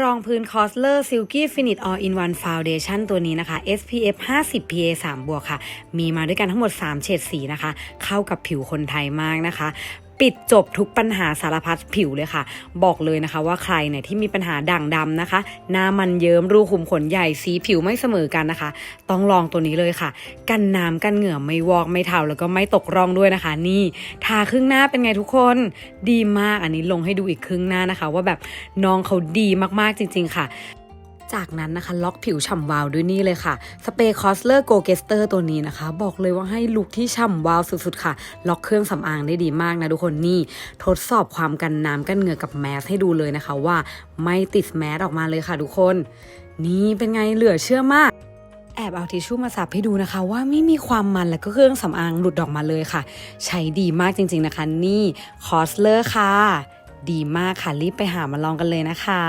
รองพื้นคอสเลอร์ซิลกี้ฟินิชออลอินวันฟาวเดชั่นตัวนี้นะคะ SPF 50 PA 3 บวกค่ะ มีมาด้วยกันทั้งหมด 3 เฉดสีนะคะ เข้ากับผิวคนไทยมากนะคะ ปิดจบทุกปัญหาสารพัดผิวเลยค่ะ บอกเลยนะคะว่าใครเนี่ยที่มีปัญหาด่างดำนะคะ หน้ามันเยิ้มรูขุมขนใหญ่สีผิวไม่เสมอกันนะคะ ต้องลองตัวนี้เลยค่ะ กันน้ำกันเหงื่อไม่วอกไม่เทาแล้วก็ไม่ตกร่องด้วยนะคะ นี่ทาครึ่งหน้าเป็นไงทุกคนดีมากอันนี้ลงให้ดูอีกครึ่งหน้านะคะ ว่าแบบน้องเขาดีมากๆจริง ๆค่ะ จากนั้นนะคะล็อกผิวฉ่ำวาวด้วยนี่เลยค่ะสเปรย์คอสเลอร์โกเกสเตอร์ตัวนี้นะคะ บอกเลยว่าให้ลุคที่ฉ่ำวาวสุดๆค่ะ ล็อกเครื่องสำอางได้ดีมากนะทุกคนนี่ ทดสอบความกันน้ำกันเหงื่อกับแมสให้ดูเลยนะคะว่าไม่ติดแมสออกมาเลยค่ะทุกคน นี่เป็นไงเหลือเชื่อมากแอบเอาทิชชู่มาสับให้ดูนะคะ ว่าไม่มีความมันและก็เครื่องสำอางหลุดออกมาเลยค่ะ ใช้ดีมากจริงๆนะคะ นี่คอสเลอร์ค่ะ ดีมากค่ะรีบไปหามาลองกันเลยนะคะ